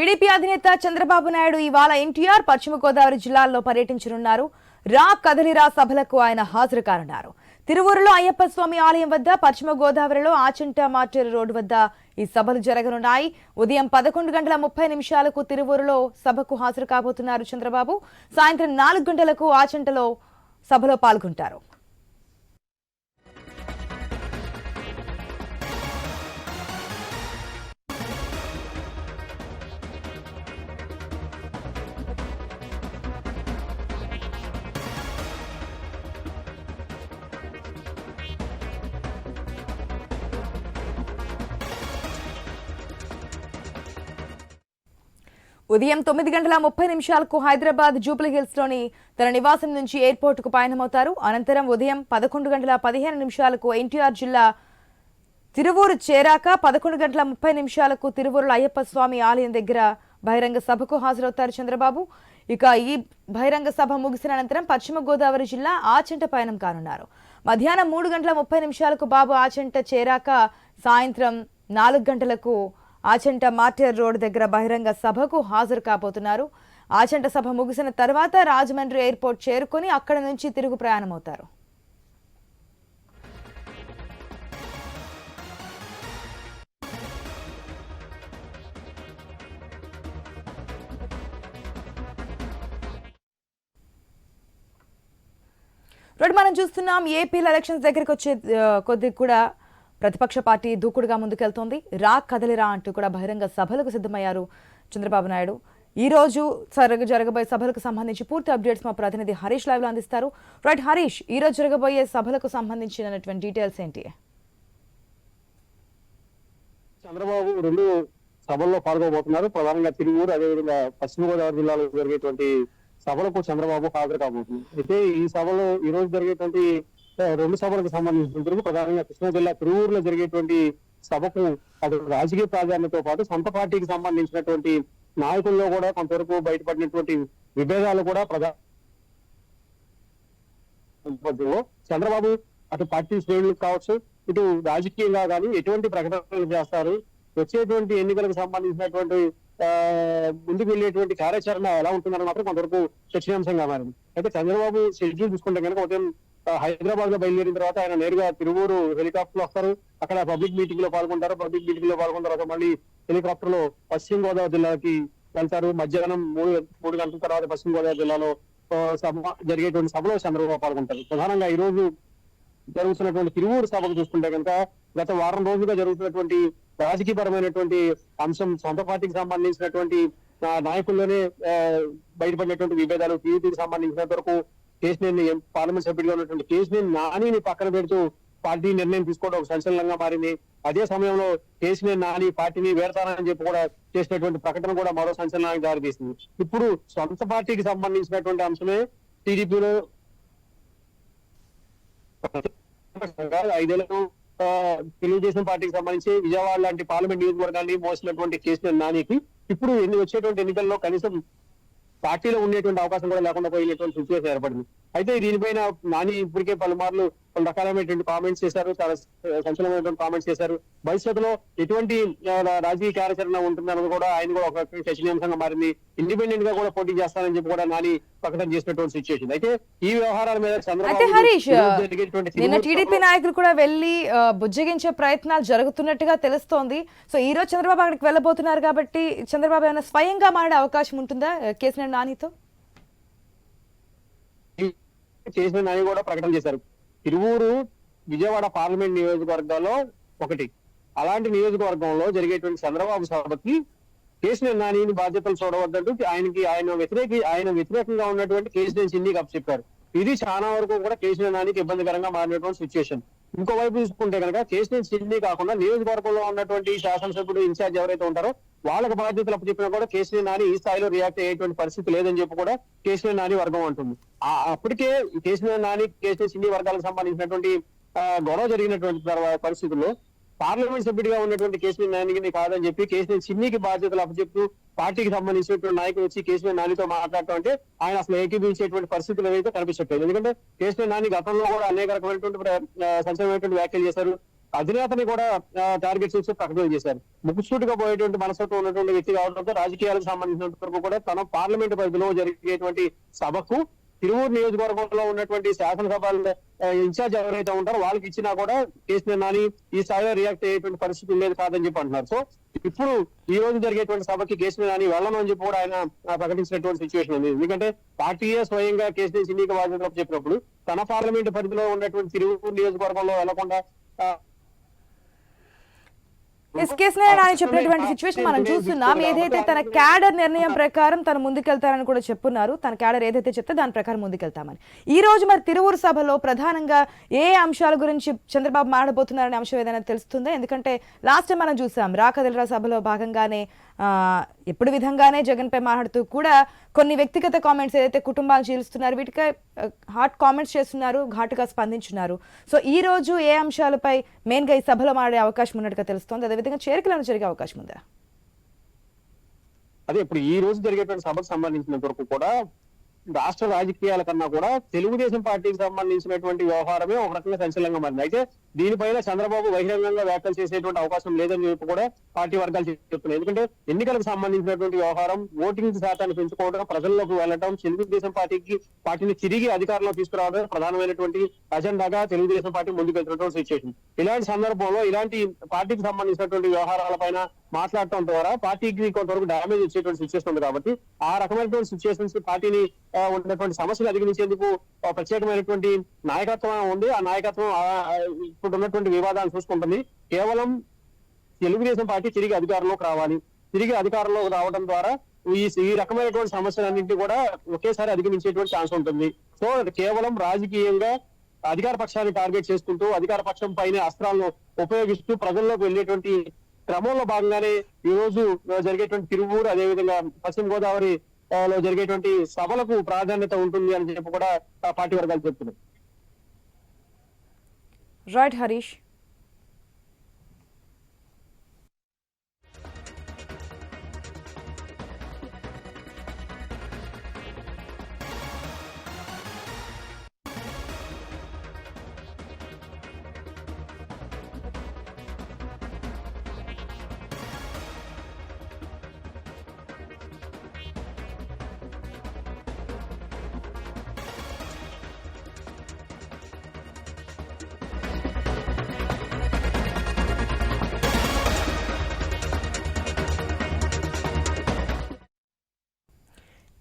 TDP అధినేత చంద్రబాబు నాయుడు ఇవాళ ఎన్టీఆర్ పశ్చిమ గోదావరి జిల్లాల్లో పర్యటించనున్నారు. రా కదలిరా సభలకు ఆయన హాజరు కానున్నారు తిరువూరులో అయ్యప్ప స్వామి ఆలయం వద్ద పశ్చిమ గోదావరిలో ఆచంట మార్టెర్ రోడ్డు వద్ద ఈ సభలు జరగనున్నాయి. ఉదయం పదకొండు గంటల ముప్పై నిమిషాలకు తిరువూరులో సభకు హాజరు కాబోతున్నారు చంద్రబాబు. సాయంత్రం నాలుగు గంటలకు ఆచంటలో సభలో పాల్గొంటారు. ఉదయం తొమ్మిది గంటల ముప్పై నిమిషాలకు హైదరాబాద్ జూబ్లీహిల్స్లోని తన నివాసం నుంచి ఎయిర్పోర్టుకు పయనమవుతారు. అనంతరం ఉదయం పదకొండు గంటల పదిహేను నిమిషాలకు ఎన్టీఆర్ జిల్లా తిరువూరు చేరాక పదకొండు గంటల ముప్పై నిమిషాలకు తిరువూరులో అయ్యప్ప స్వామి ఆలయం దగ్గర బహిరంగ సభకు హాజరవుతారు చంద్రబాబు. ఇక ఈ బహిరంగ సభ ముగిసిన అనంతరం పశ్చిమ గోదావరి జిల్లా ఆచంట పయనం కానున్నారు. మధ్యాహ్నం మూడు గంటల ముప్పై నిమిషాలకు బాబు ఆచంట చేరాక సాయంత్రం నాలుగు గంటలకు ఆచంట మార్టియర్ రోడ్ దగ్గర బహిరంగ సభకు హాజరు కాబోతున్నారు. ఆచంట సభ ముగిసిన తర్వాత రాజమండ్రి ఎయిర్పోర్ట్ చేరుకొని అక్కడ నుంచి తిరుగు ప్రయాణమవుతారు. ఇప్పుడు మనం చూస్తున్నాం ఏపీలో ఎలక్షన్స్ దగ్గరికి వచ్చే కొద్ది కూడా ప్రతిపక్ష పార్టీ దూకుడుగా ముందుకెళ్తోంది. రా కదలిరా అంటూ కూడా బహిరంగ సభలకు సిద్ధమయ్యారు చంద్రబాబు నాయుడు. ఈ రోజు జరగ జరగబోయే సభలకు సంబంధించి పూర్తి అప్డేట్స్ మా ప్రతినిధి హరీష్ లైవ్లో అందిస్తారు. రైట్ హరీష్ ఈ రోజు జరగబోయే సభలకు సంబంధించినటువంటి డీటెయిల్స్ ఏంటి? చంద్రబాబు రెండు సభల్లో పాల్గొబోతున్నారు ప్రధానంగా తిరువూరు అదేవిధంగా పశ్చిమ గోదావరి జిల్లాలో జరిగేటువంటి సభలకు చంద్రబాబు హాజరు కాబోతుంది అయితే ఈ సభలో ఈ రోజు జరిగేటువంటి రెండు సభలకు సంబంధించినందుకు ప్రధానంగా కృష్ణా జిల్లా తిరువూరులో జరిగేటువంటి సభకు అటు రాజకీయ ప్రాధాన్యతతో పాటు సొంత పార్టీకి సంబంధించినటువంటి నాయకుల్లో కూడా కొంతవరకు బయటపడినటువంటి విభేదాలు కూడా ప్రధాన చంద్రబాబు అటు పార్టీ శ్రేణులకు కావచ్చు ఇటు రాజకీయంగా కానీ ఎటువంటి ప్రకటనలు చేస్తారు వచ్చేటువంటి ఎన్నికలకు సంబంధించినటువంటి ముందుకు వెళ్ళేటువంటి కార్యాచరణ ఎలా ఉంటుందని మాత్రం కొంతవరకు చర్చనీయాంశంగా మారింది. అయితే చంద్రబాబు షెడ్యూల్ చూసుకుంటే కనుక ఉదయం హైదరాబాద్లో బయలుదేరిన తర్వాత ఆయన నేరుగా తిరువూరు హెలికాప్టర్లో వస్తారు. అక్కడ పబ్లిక్ మీటింగ్లో పాల్గొంటారు. పబ్లిక్ మీటింగ్లో పాల్గొన్న తర్వాత మళ్ళీ హెలికాప్టర్లో పశ్చిమ గోదావరి జిల్లాకి వెళ్తారు. మధ్యాహ్నం మూడు మూడు గంటల తర్వాత పశ్చిమ గోదావరి జిల్లాలో సభ జరిగేటువంటి సభలో చంద్రబాబు పాల్గొంటారు. ప్రధానంగా ఈ రోజు జరుగుతున్నటువంటి తిరువూరు సభకు చూసుకుంటే కనుక గత వారం రోజులుగా జరుగుతున్నటువంటి రాజకీయపరమైనటువంటి అంశం సొంత పార్టీకి సంబంధించినటువంటి నాయకుల్లోనే బయటపడినటువంటి విభేదాలు టీడీపీకి సంబంధించినంత వరకు కేసినేని పార్లమెంట్ సభ్యుడిగా ఉన్నటువంటి కేసినేని నానిని పక్కన పెడుతూ పార్టీ నిర్ణయం తీసుకోవడం ఒక సంచలనంగా మారింది. అదే సమయంలో కేసినేని నాని పార్టీని వేడతానని చెప్పి కూడా చేసినటువంటి ప్రకటన కూడా మరో సంచలనానికి దారితీసింది. ఇప్పుడు సొంత పార్టీకి సంబంధించినటువంటి అంశమే టీడీపీలో ఐదేళ్ళకు తెలుగుదేశం పార్టీకి సంబంధించి విజయవాడ లాంటి పార్లమెంట్ నియోజకవర్గాన్ని మోసినటువంటి కేసీఆర్ నానికి ఇప్పుడు ఎన్ని వచ్చేటువంటి ఎన్నికల్లో కనీసం పార్టీలో ఉండేటువంటి అవకాశం కూడా లేకుండా పోయినటువంటి సిచ్యువేషన్ ఏర్పడింది. అయితే దీనిపైన నాని ఇప్పటికే పలుమార్లు పలు రకాలైనటువంటి కామెంట్స్ చేశారు. చాలా సంచలనమైనటువంటి కామెంట్స్ చేశారు. భవిష్యత్తులో ఎటువంటి రాజకీయ కార్యాచరణ ఉంటుందన్నది కూడా ఆయన కూడా ఒక చర్చనీయాంశంగా మారింది. ఇండిపెండెంట్గా కూడా పోటీ చేస్తానని చెప్పి కూడా నాని ప్రకటన చేసినటువంటి సిచ్యువేషన్ అయితే ఈ వ్యవహారాల మీద అయితే చంద్రబాబు నిన్న టీడీపీ నాయకులు కూడా వెళ్ళి ఆ, బుజ్జగించే ప్రయత్నాలు జరుగుతున్నట్టుగా తెలుస్తోంది. సో ఈ రోజు చంద్రబాబు అక్కడికి వెళ్ళబోతున్నారు కాబట్టి చంద్రబాబు ఏమైనా స్వయంగా మారే అవకాశం ఉంటుందా కేసీఆర్ నానితో? చేసిందని నాని కూడా ప్రకటన చేశారు. తిరువూరు విజయవాడ పార్లమెంట్ నియోజకవర్గాల్లో ఒకటి. అలాంటి నియోజకవర్గంలో జరిగేటువంటి చంద్రబాబు సభకి కేసీఆర్ నానిని బాధ్యతలు చూడవద్దంటూ ఆయనకి ఆయన వ్యతిరేకి ఆయన వ్యతిరేకంగా ఉన్నటువంటి కేసీఆర్ సిన్ని కప్ చెప్పారు ఇది చాలా వరకు కూడా కేసీఆర్ నానికి ఇబ్బందికరంగా మారినటువంటి సిచ్యువేషన్ ఇంకోవైపు చూసుకుంటే కనుక చేసిన చిన్ని కాకుండా నియోజకవర్గంలో ఉన్నటువంటి శాసనసభ్యుడు ఇన్ఛార్జ్ ఎవరైతే ఉంటారో వాళ్ళకి బాధ్యతలు అప్పచెప్పినా కూడా కేసీఆర్ నాని ఈ స్థాయిలో రియాక్ట్ అయ్యేటువంటి పరిస్థితి లేదని చెప్పి కూడా కేసీఆర్ నాని వర్గం అంటుంది. ఆ అప్పటికే కేసీఆర్ నాని కేసీఆర్ చిన్ని వర్గాలకు సంబంధించినటువంటి గొడవ జరిగినటువంటి పరిస్థితుల్లో పార్లమెంట్ సభ్యుడిగా ఉన్నటువంటి కేసీఆర్ నానికి కాదని చెప్పి కేసీఆర్ చిన్నికి బాధ్యతలు అప్పచెప్తూ పార్టీకి సంబంధించినటువంటి నాయకులు వచ్చి కేసీఆర్ నానితో మాట్లాడటం అంటే ఆయన అసలు ఏకీభించేటువంటి పరిస్థితులు ఏవైతే కనిపించట్లేదు. ఎందుకంటే కేసీఆర్ నాని గతంలో కూడా అనేక రకమైనటువంటి సంచలనమైనటువంటి వ్యాఖ్యలు చేశారు. అధినేతని కూడా టార్గెట్ చేసి ప్రకటన చేశారు. ముక్కుసూటిగా పోయేటువంటి మనసుతో ఉన్నటువంటి వ్యక్తి కావడంతో రాజకీయాలకు సంబంధించినంత వరకు కూడా తన పార్లమెంట్ పరిధిలో జరిగేటువంటి సభకు తిరువూరు నియోజకవర్గంలో ఉన్నటువంటి శాసనసభ ఇన్ఛార్జ్ ఎవరైతే ఉంటారో వాళ్ళకి ఇచ్చినా కూడా కేసీఆర్ నాని ఈ స్థాయిలో రియాక్ట్ అయ్యేటువంటి పరిస్థితి లేదు కాదని చెప్పి అంటున్నారు. సో ఇప్పుడు ఈ రోజు జరిగేటువంటి సభకి కేసీఆర్ నాని వెళ్ళను అని చెప్పి కూడా ఆయన ప్రకటించినటువంటి సిచ్యువేషన్ ఉంది. ఎందుకంటే పార్టీయే స్వయంగా కేసీఆర్ ఎన్నిక బాధ్యతలకు చెప్పినప్పుడు తన పార్లమెంట్ పరిధిలో ఉన్నటువంటి తిరువూరు నియోజకవర్గంలో వెళ్ళకుండా ఎస్ కేసులో ఆయన చెప్పినటువంటి సిచ్యువేషన్ మనం చూస్తున్నాం. ఏదైతే తన క్యాడర్ నిర్ణయం ప్రకారం తను ముందుకెళ్తారని కూడా చెప్పున్నారు. తన క్యాడర్ ఏదైతే చెప్తే దాని ప్రకారం ముందుకెళ్తామని. ఈ రోజు మరి తిరువురు సభలో ప్రధానంగా ఏ అంశాల గురించి చంద్రబాబు మాట్లాడబోతున్నారనే అంశం ఏదైనా తెలుస్తుందా? ఎందుకంటే లాస్ట్ టైం మనం చూసాం రాకదిలరా సభలో భాగంగానే ఎప్పుడు విధంగానే జగన్పై మాట్లాడుతూ కూడా కొన్ని వ్యక్తిగత కామెంట్స్ ఏదైతే కుటుంబాలు చీలుస్తున్నారు వీటికి హాట్ కామెంట్స్ చేస్తున్నారు ఘాటుగా స్పందించున్నారు. సో ఈ రోజు ఏ అంశాలపై మెయిన్గా ఈ సభలో మాడే అవకాశం ఉన్నట్టుగా తెలుస్తోంది? అదేవిధంగా చేరికలను జరిగే అవకాశం ఉందా? అదే ఇప్పుడు ఈ రోజు జరిగేటువంటి సభకు సంబంధించినంత వరకు కూడా రాష్ట్ర రాజకీయాల కన్నా కూడా తెలుగుదేశం పార్టీకి సంబంధించినటువంటి వ్యవహారమే ఒక రకంగా సంచలనంగా మారింది. అయితే దీనిపైన చంద్రబాబు బహిరంగంగా వ్యాఖ్యలు చేసేటువంటి అవకాశం లేదని చెప్పి కూడా పార్టీ వర్గాలు చెప్తున్నాయి. ఎందుకంటే ఎన్నికలకు సంబంధించినటువంటి వ్యవహారం ఓటింగ్ శాతాన్ని పెంచుకోవడం ప్రజల్లోకి వెళ్ళడం తెలుగుదేశం పార్టీకి పార్టీని తిరిగి అధికారంలో తీసుకురావడం ప్రధానమైనటువంటి అజెండాగా తెలుగుదేశం పార్టీ ముందుకు వెళ్తున్నటువంటి సిచ్యువేషన్ ఇలాంటి సందర్భంలో ఇలాంటి పార్టీకి సంబంధించినటువంటి వ్యవహారాలపైన మాట్లాడటం ద్వారా పార్టీకి కొంతవరకు డ్యామేజ్ వచ్చేటువంటి సిచ్యువేషన్ ఉంది కాబట్టి ఆ రకమైనటువంటి సిచ్యువేషన్స్ పార్టీని ఉన్నటువంటి సమస్యలు అధిగమించేందుకు ప్రత్యేకమైనటువంటి నాయకత్వం ఉంది. ఆ నాయకత్వం ఇప్పుడు ఉన్నటువంటి వివాదాలను చూసుకుంటుంది. కేవలం తెలుగుదేశం పార్టీ తిరిగి అధికారంలోకి రావాలి. తిరిగి అధికారంలోకి రావడం ద్వారా ఈ ఈ రకమైనటువంటి సమస్యలన్నింటినీ కూడా ఒకేసారి అధిగమించేటువంటి ఛాన్స్ ఉంటుంది. సో కేవలం రాజకీయంగా అధికార పక్షాన్ని టార్గెట్ చేసుకుంటూ అధికార పక్షం పైన అస్త్రాలను ఉపయోగిస్తూ ప్రజల్లోకి వెళ్ళేటువంటి క్రమంలో భాగంగానే ఈ రోజు జరిగేటువంటి తిరువూరు అదేవిధంగా పశ్చిమ గోదావరి లో జరిగేటువంటి సభలకు ప్రాధాన్యత ఉంటుంది అని చెప్పి కూడా పార్టీ వర్గాలు చెప్తున్నాయి. రైట్ హరీష్.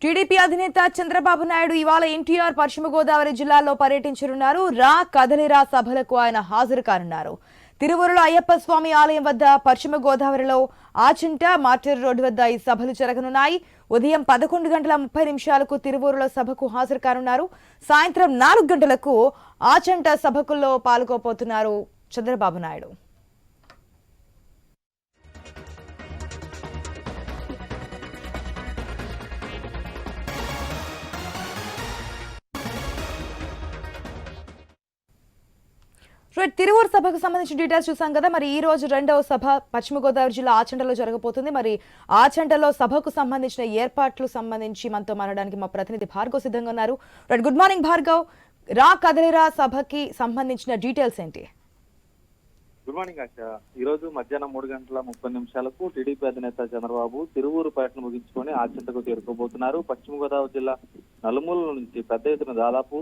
టీడీపీ అధినేత చంద్రబాబు నాయుడు ఇవాళ ఎన్టీఆర్ పశ్చిమ గోదావరి జిల్లాలో పర్యటించనున్నారు. రా కదలిరా సభలకు ఆయన హాజరు కానున్నారు. తిరువురులో అయ్యప్ప స్వామి ఆలయం వద్ద పశ్చిమ గోదావరిలో ఆచింట మార్టర్ రోడ్డు వద్ద ఈ సభలు జరగనున్నాయి. ఉదయం పదకొండు గంటల ముప్పై నిమిషాలకు తిరువూరులో సభకు హాజరు కానున్నారు. సాయంత్రం నాలుగు గంటలకు ఆచంట సభకుల్లో పాల్గొపోతున్నారు చంద్రబాబు నాయుడు. రైట్ తిరువూరు సభకు సంబంధించిన డీటెయిల్స్ చూసాం కదా మరి ఈ రోజు రెండవ సభ పశ్చిమ గోదావరి జిల్లా ఆచంటలో జరగబోతుంది. మరి ఆచంటలో సభకు సంబంధించిన ఏర్పాట్లు సంబంధించి మనతో మాట్లాడడానికి మా ప్రతినిధి భార్గవ్ సిద్ధంగా ఉన్నారు. Right good morning Bhargav. రా కదలిరా సభకి సంబంధించిన డీటెయిల్స్ ఏంటి? Good morning Asha. ఈ రోజు మధ్యాహ్నం మూడు గంటల ముప్పై నిమిషాలకు టీడీపీ అధినేత చంద్రబాబు తిరువూరు పర్యటన ముగించుకొని ఆచండకు చేరుకోబోతున్నారు. పశ్చిమ గోదావరి జిల్లా నలుమూల నుంచి పెద్ద ఎత్తున దాదాపు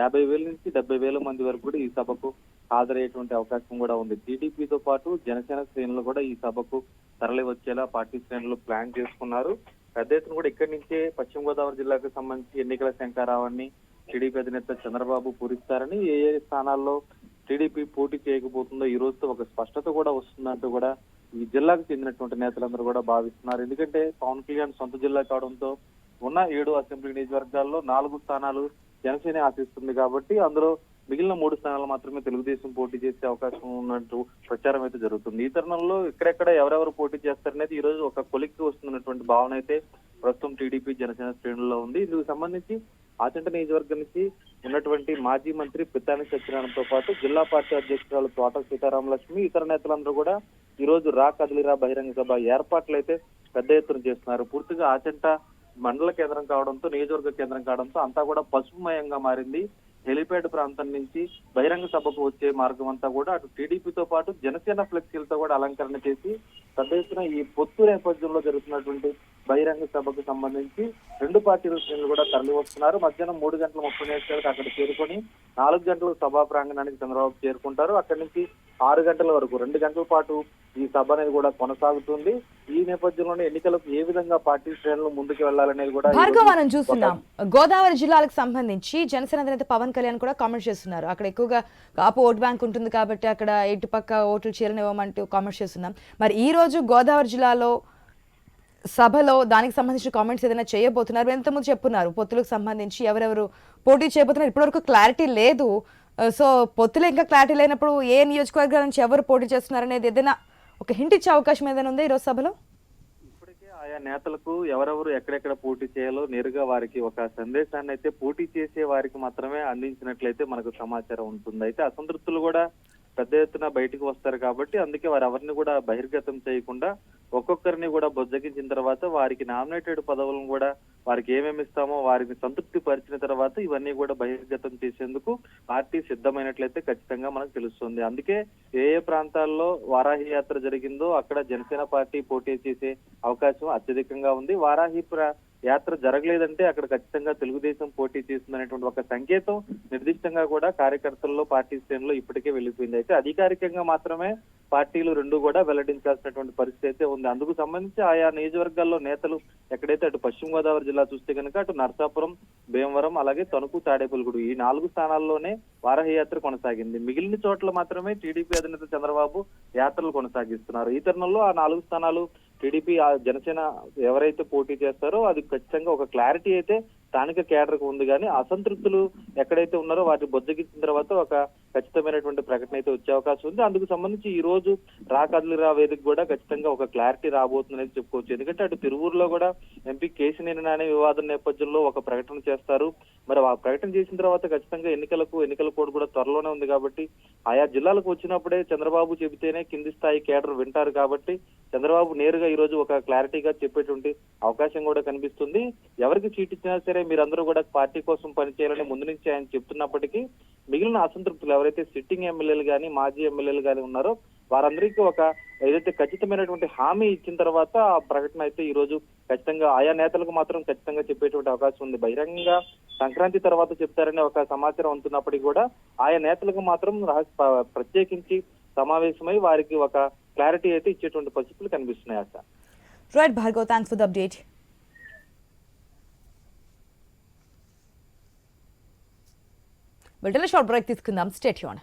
యాభై వేల నుంచి డెబ్బై వేల మంది వరకు కూడా ఈ సభకు హాజరయ్యేటువంటి అవకాశం కూడా ఉంది. టీడీపీతో పాటు జనసేన శ్రేణులు కూడా ఈ సభకు తరలి వచ్చేలా పార్టీ శ్రేణులు ప్లాన్ చేసుకున్నారు. పెద్ద ఎత్తున కూడా ఇక్కడి నుంచే పశ్చిమ గోదావరి జిల్లాకు సంబంధించి ఎన్నికల శంకారావాన్ని టీడీపీ అధినేత చంద్రబాబు పూరిస్తారని ఏ ఏ స్థానాల్లో టీడీపీ పోటీ చేయకపోతుందో ఈ రోజుతో ఒక స్పష్టత కూడా వస్తుందంటూ కూడా ఈ జిల్లాకు చెందినటువంటి నేతలందరూ కూడా భావిస్తున్నారు. ఎందుకంటే పవన్ కళ్యాణ్ సొంత జిల్లా కావడంతో ఉన్న ఏడు అసెంబ్లీ నియోజకవర్గాల్లో నాలుగు స్థానాలు జనసేన ఆశిస్తుంది కాబట్టి అందులో మిగిలిన మూడు స్థానాలు మాత్రమే తెలుగుదేశం పోటీ చేసే అవకాశం ఉన్నట్టు ప్రచారం అయితే జరుగుతుంది. ఈ తరుణంలో ఇక్కడెక్కడ ఎవరెవరు పోటీ చేస్తారనేది ఈ రోజు ఒక కొలిక్కి వస్తున్నటువంటి భావన అయితే ప్రస్తుతం టీడీపీ జనసేన శ్రేణుల్లో ఉంది. ఇందుకు సంబంధించి ఆచంట నియోజకవర్గం నుంచి ఉన్నటువంటి మాజీ మంత్రి పిత్తాని సత్యనారాయణతో పాటు జిల్లా పార్టీ అధ్యక్షురాలు తోట సీతారామలక్ష్మి ఇతర నేతలందరూ కూడా ఈ రోజు రా కదిలిరా బహిరంగ సభ ఏర్పాట్లు అయితే పెద్ద ఎత్తున చేస్తున్నారు. పూర్తిగా ఆచంట మండల కేంద్రం కావడంతో నియోజకవర్గ కేంద్రం కావడంతో అంతా కూడా పసుపుమయంగా మారింది. హెలిప్యాడ్ ప్రాంతం నుంచి బహిరంగ సభకు వచ్చే మార్గం అంతా కూడా అటు టీడీపీతో పాటు జనసేన ఫ్లెక్సీలతో కూడా అలంకరణ చేసి పెద్ద ఎత్తున ఈ పొత్తు నేపథ్యంలో జరుగుతున్నటువంటి బహిరంగ సభకు సంబంధించి రెండు పార్టీల శ్రేణులు కూడా తరలి వస్తున్నారు మధ్యాహ్నం మూడు గంటల ముప్పై నిమిషాలకు అక్కడ చేరుకొని నాలుగు గంటలకు సభా ప్రాంగణానికి చంద్రబాబు చేరుకుంటారు. అక్కడి నుంచి ఆరు గంటల వరకు రెండు గంటల పాటు ఈ సభ అనేది కూడా కొనసాగుతుంది. ఈ నేపథ్యంలోనే ఎన్నికలకు ఏ విధంగా పార్టీ శ్రేణులు ముందుకు వెళ్ళాలనేది కూడా భార్గవ్ మనం చూస్తున్నాం. గోదావరి జిల్లాలకు సంబంధించి జనసేన అధినేత పవన్ కళ్యాణ్ కూడా కామెంట్ చేస్తున్నారు. అక్కడ ఎక్కువగా కాపు ఓట్ బ్యాంక్ ఉంటుంది కాబట్టి అక్కడ ఇటుపక్క ఓట్లు చేరనివ్వమంటూ కామెంట్ చేస్తున్నాం. మరి ఈ రోజు గోదావరి జిల్లాలో సభలో దానికి సంబంధించిన కామెంట్స్ ఏదైనా చేయబోతున్నారు ఎంతమంది చెప్పున్నారు? పొత్తులకు సంబంధించి ఎవరెవరు పోటీ చేయబోతున్నారు? ఇప్పటివరకు క్లారిటీ లేదు. Uh, సో పొత్తులు ఇంకా క్లారిటీ లేనప్పుడు ఏ నియోజకవర్గాల నుంచి ఎవరు పోటీ చేస్తున్నారు అనేది ఏదైనా ఒక హింట్ ఇచ్చే అవకాశం ఏదైనా ఉందా ఈరోజు సభలో? ఇప్పటికే ఆయా నేతలకు ఎవరెవరు ఎక్కడెక్కడ పోటీ చేయాలో నేరుగా వారికి ఒక సందేశాన్ని అయితే పోటీ చేసే వారికి మాత్రమే అందించినట్లయితే మనకు సమాచారం ఉంటుంది అయితే అసంతృప్తులు కూడా పెద్ద ఎత్తున బయటకు వస్తారు కాబట్టి అందుకే వారు ఎవరిని కూడా బహిర్గతం చేయకుండా ఒక్కొక్కరిని కూడా బొజ్జగించిన తర్వాత వారికి నామినేటెడ్ పదవులను కూడా వారికి ఏమేమి ఇస్తామో వారిని సంతృప్తి పరిచిన తర్వాత ఇవన్నీ కూడా బహిర్గతం చేసేందుకు పార్టీ సిద్ధమైనట్లయితే ఖచ్చితంగా మనకు తెలుస్తుంది. అందుకే ఏ ఏ ప్రాంతాల్లో వారాహి యాత్ర జరిగిందో అక్కడ జనసేన పార్టీ పోటీ చేసే అవకాశం అత్యధికంగా ఉంది. వారాహి ప్ర- యాత్ర జరగలేదంటే అక్కడ ఖచ్చితంగా తెలుగుదేశం పోటీ చేస్తుందనేటువంటి ఒక సంకేతం నిర్దిష్టంగా కూడా కార్యకర్తల్లో పార్టీ శ్రేణుల్లో ఇప్పటికే వెళ్ళిపోయింది అయితే అధికారికంగా మాత్రమే పార్టీలు రెండు కూడా వెల్లడించాల్సినటువంటి పరిస్థితి అయితే ఉంది. అందుకు సంబంధించి ఆయా నియోజకవర్గాల్లో నేతలు ఎక్కడైతే అటు పశ్చిమ గోదావరి జిల్లా చూస్తే కనుక అటు నర్సాపురం భీమవరం అలాగే తణుకు తాడేపల్లిగూడు ఈ నాలుగు స్థానాల్లోనే వారహయాత్ర కొనసాగింది. మిగిలిన చోట్ల మాత్రమే టీడీపీ అధినేత చంద్రబాబు యాత్రలు కొనసాగిస్తున్నారు. ఈ తరుణంలో ఆ నాలుగు స్థానాలు టీడీపీ ఆ జనసేన ఎవరైతే పోటీ చేస్తారో అది ఖచ్చితంగా ఒక క్లారిటీ అయితే స్థానిక కేడర్కు ఉంది. కానీ అసంతృప్తులు ఎక్కడైతే ఉన్నారో వాటిని బొజ్జగించిన తర్వాత ఒక ఖచ్చితమైనటువంటి ప్రకటన అయితే వచ్చే అవకాశం ఉంది. అందుకు సంబంధించి ఈ రోజు రా కదిలిరా వేదిక కూడా ఖచ్చితంగా ఒక క్లారిటీ రాబోతుందని చెప్పుకోవచ్చు. ఎందుకంటే అటు తిరువూరులో కూడా ఎంపీ కేసినేని నాని వివాదం నేపథ్యంలో ఒక ప్రకటన చేస్తారు. మరి ఆ ప్రకటన చేసిన తర్వాత ఖచ్చితంగా ఎన్నికలకు ఎన్నికల కోడ్ కూడా త్వరలోనే ఉంది కాబట్టి ఆయా జిల్లాలకు వచ్చినప్పుడే చంద్రబాబు చెబితేనే కింది స్థాయి కేడర్ వింటారు కాబట్టి చంద్రబాబు నేరుగా ఈ రోజు ఒక క్లారిటీగా చెప్పేటువంటి అవకాశం కూడా కనిపిస్తుంది. ఎవరికి చీటిచ్చినా సరే మీరందరూ కూడా పార్టీ కోసం పనిచేయాలని ముందు నుంచి ఆయన చెప్తున్నప్పటికీ మిగిలిన అసంతృప్తులు ఎవరైతే సిట్టింగ్ ఎమ్మెల్యేలు కానీ మాజీ ఎమ్మెల్యేలు కానీ ఉన్నారో వారందరికీ ఒక ఏదైతే ఖచ్చితమైనటువంటి హామీ ఇచ్చిన తర్వాత ఆ ప్రకటన అయితే ఈ రోజు ఖచ్చితంగా ఆయా నేతలకు మాత్రం ఖచ్చితంగా చెప్పేటువంటి అవకాశం ఉంది. బహిరంగంగా సంక్రాంతి తర్వాత చెప్తారనే ఒక సమాచారం ఉంటున్నప్పటికీ కూడా ఆయా నేతలకు మాత్రం రహస్య ప్రత్యేకించి సమావేశమై వారికి ఒక క్లారిటీ అయితే ఇచ్చేటువంటి పరిస్థితులు కనిపిస్తున్నాయి అట right Bhargav thanks for the update We'll do a short break. This Kundam. Stay tuned.